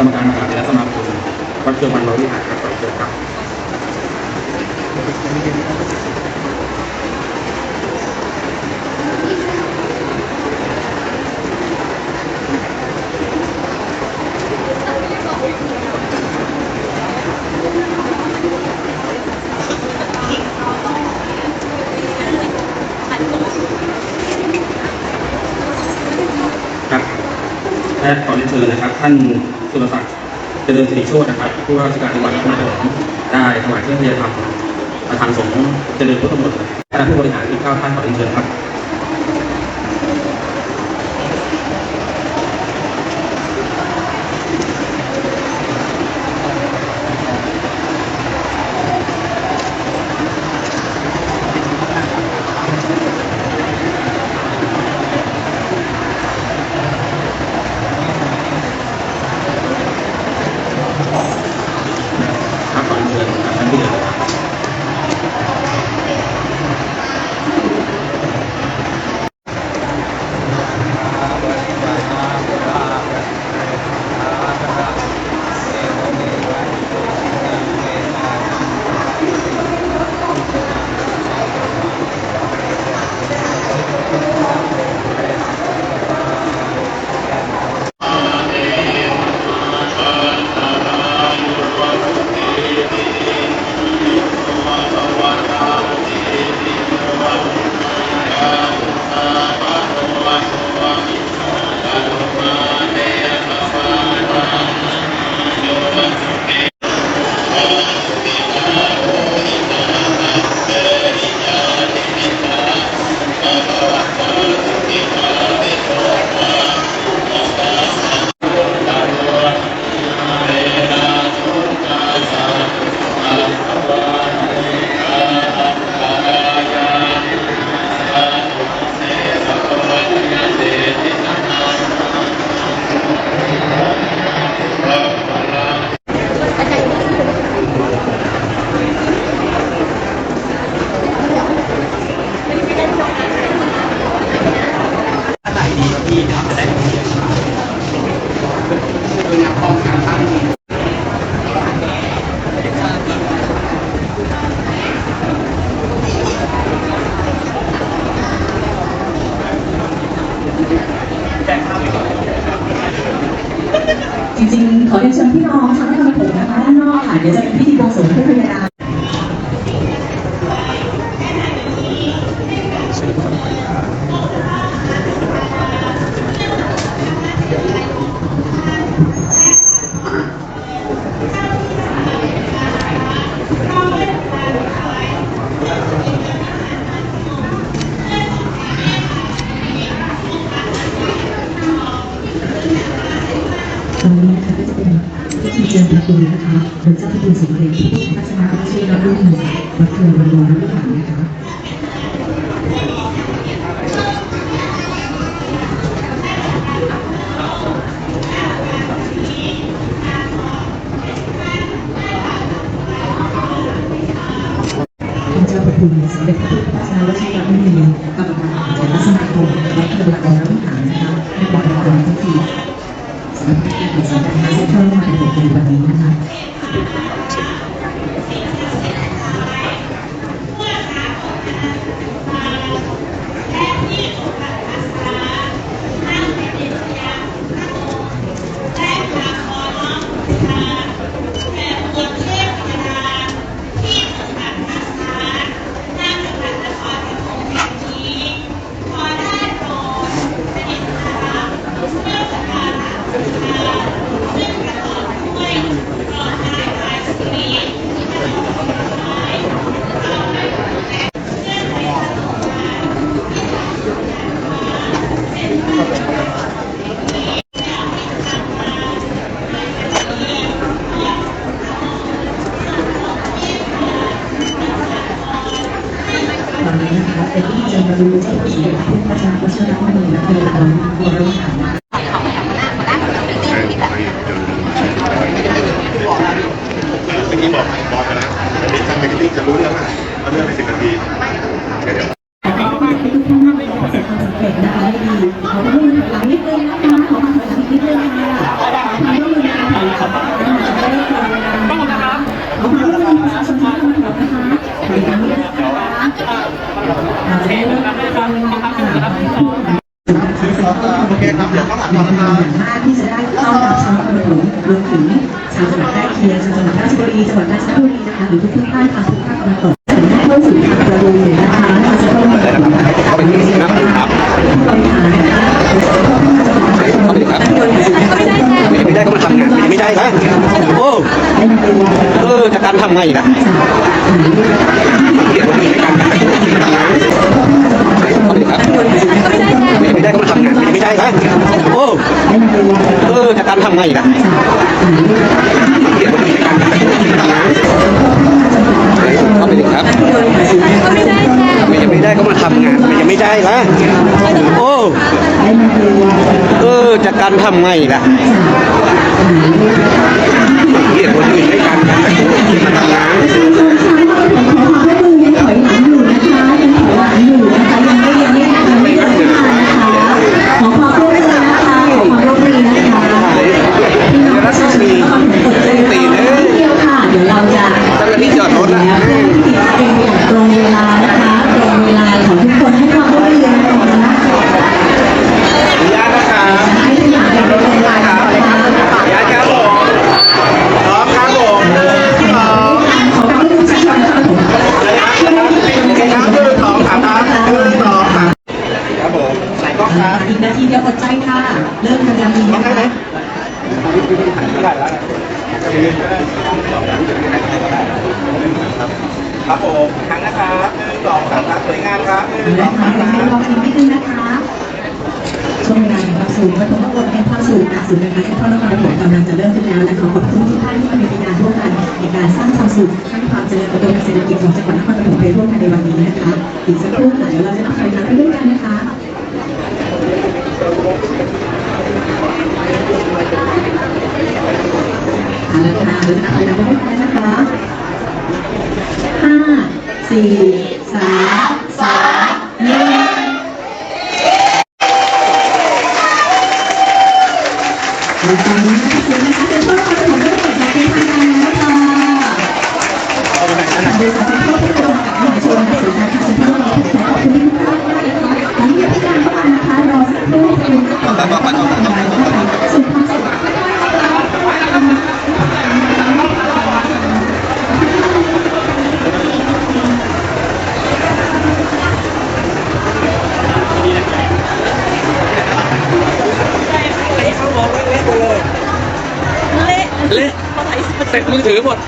กรรมการมหาวิทยาลัยสมาคมวัดเชียงวันวรวิหารครับขอเชิญครับครับและขอเรียนเชิญนะครับ ท่านสุรศักดิ์ เจริญสิริโชตนะครับผู้ว่าราชการจังหวัดนครปฐมได้ถวายเครื่องเรียนธรรมประธานสงฆ์เจริญพุทธมนต์คณะผู้บริหารอีกเก้าท่านขอเรียนเชิญครับ เดี๋ยวจะเป็นพิธีบวงสรวงเพื่อพยาดา ตอนนี้นะคะก็จะเป็น พิธีเจิญพระคุณนะคะโดยเจ้าพระคุณสมเด็จพระพุทธทัศนวิเชียรรุ่งวัดเกลือวันวรวิหารนะคะท่านเจ้าพระคุณสมเด็จพระพุทธทัศนวชิรมุนีกรรมการมหาวิทยาลัยสมาคมวัดเทวดาววิหาร ม 大家，我是来 bersaudara. ความเป็นอย่างมากที่จะได้เข้ากับชาวประมงรวมถึงชาวจังหวัดใกล้เคียงจังหวัดราชบุรีจังหวัดราชบุรีนะคะหรือทุกๆท่านทางทุกภาคตะวันตกถึงได้เข้าสู่ทางประมงนะคะเราจะต้องเข้าไปที่นะครับต้องหานะคะเข้าไปครับไม่ได้ก็มาทำงานไม่ได้นะโอ้เออจะการทำไงล่ะำงานไม่ได้นะโอ้เออจะการทำไงล่ะเดี๋ยววันนี้การเข้าไปเลยครับไม่ได้ก็มาทำงานไม่ไม่ได้นะโอ้เออจะการทำไงล่ะเรียกคนอื่นให้กันมาทำงาน ครับผมครั้งนะครับหนึ่งสองสามครับสวยงามครับหนึ่งสนะองคะสามเดี๋ยวครับลองทีนิดนึงนะคะช่วงเวลาแห่งความสูงปฐมบทแห่งความสูงจากศูนย์การค้าเซ็นทรัลนครปฐมกำลังจะเริ่มขึ้นแล้วนะคะขอบคุณทุกท่านที่มาเป็นพยานร่วมกันในการสร้างความสุขสร้างความเจริญเติบโตทางเศรษฐกิจของจังหวัดนครปฐมไปร่วมกันในวันนี้นะคะอีกสักครู่ค่ะเดี๋ยวเราจะนับถอยหลังไปด้วยกันนะคะ เอาละค่ะเดี๋ยวจะนับถอยหลังไปด้วยกันนะคะห้าสี่สามสอง มือถือหมด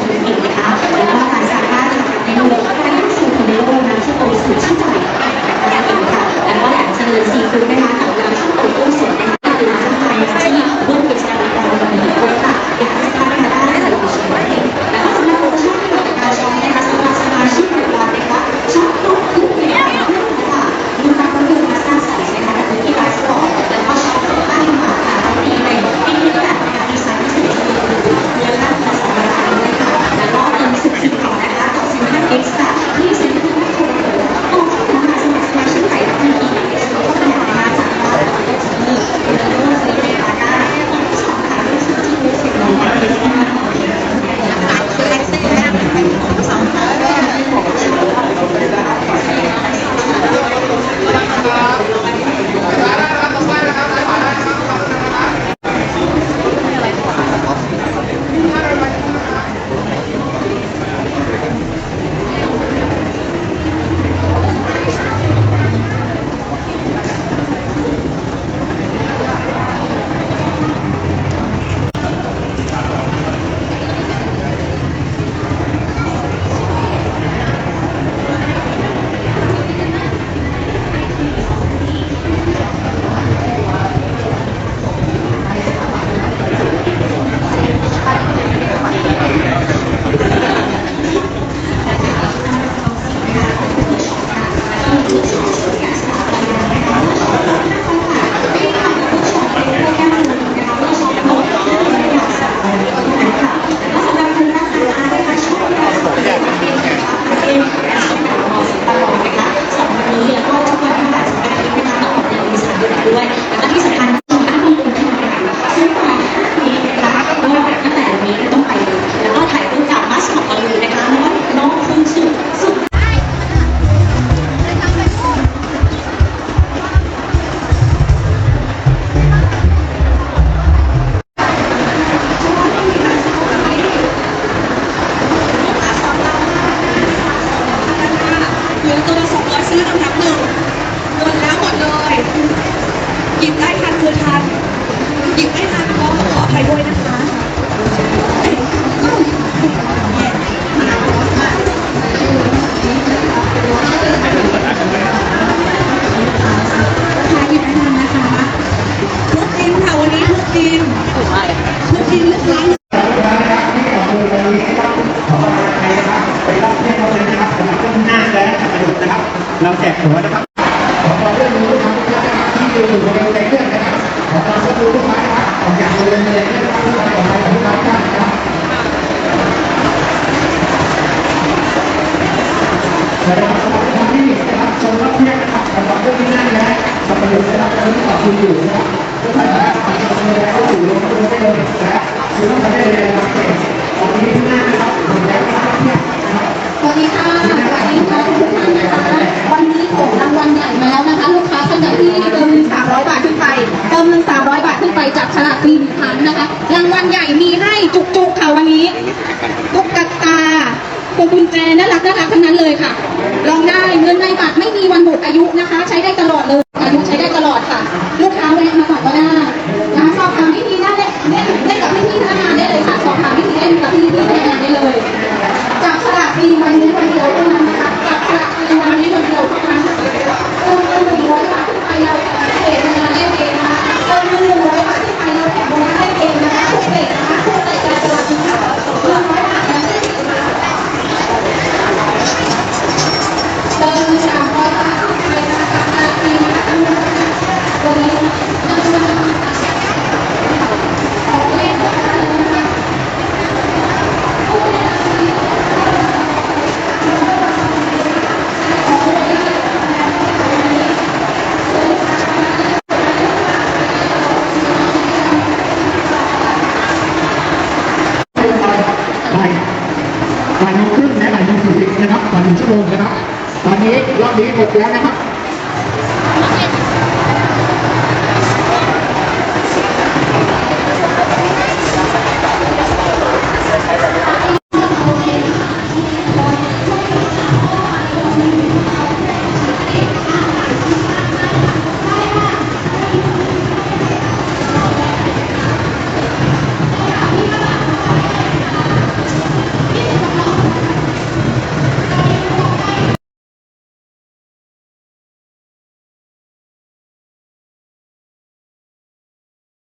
ธุรกิจนะคะหรือว่าการสร้างบ้านสางเทคโนโลยีการลงทุนในโลกนั้นจะโตสู่ชื่ใจนะคะคะแล้วก็แหลมเจริญซีฟู้ดนะคะ ก็ที่นั่นและมประโยชน์สำหรับคนที่ต่อคุณอยู่นะครัทุกท่านสามารถทำการแสดงเข้าสู่โรงภาพยนตร์ได้เลยและซื้อต้องทำได้เลยนะครับวันนี้ที่นั่นนะครับผมได้ทราบเนี่ยรับสวัสดีค่ะสวัสดีค่ะทุกท่านนะคะวันนี้ผมรางวัลใหญ่มาแล้วนะคะ ลูกค้าท่านใดที่เติมเงิน300 บาทขึ้นไปเติมเงิน300 บาทขึ้นไปจับฉลากฟรีหนึ่งครั้งนะคะรางวัลใหญ่มีให้จุกๆค่ะวันนี้ตุ๊กตา พวงกุญแจน่ารักน่ารักทั้งนั้นเลยค่ะลองได้เงินในบัตรไม่มีวันหมดอายุนะคะ ใช้ได้ตลอดเลย una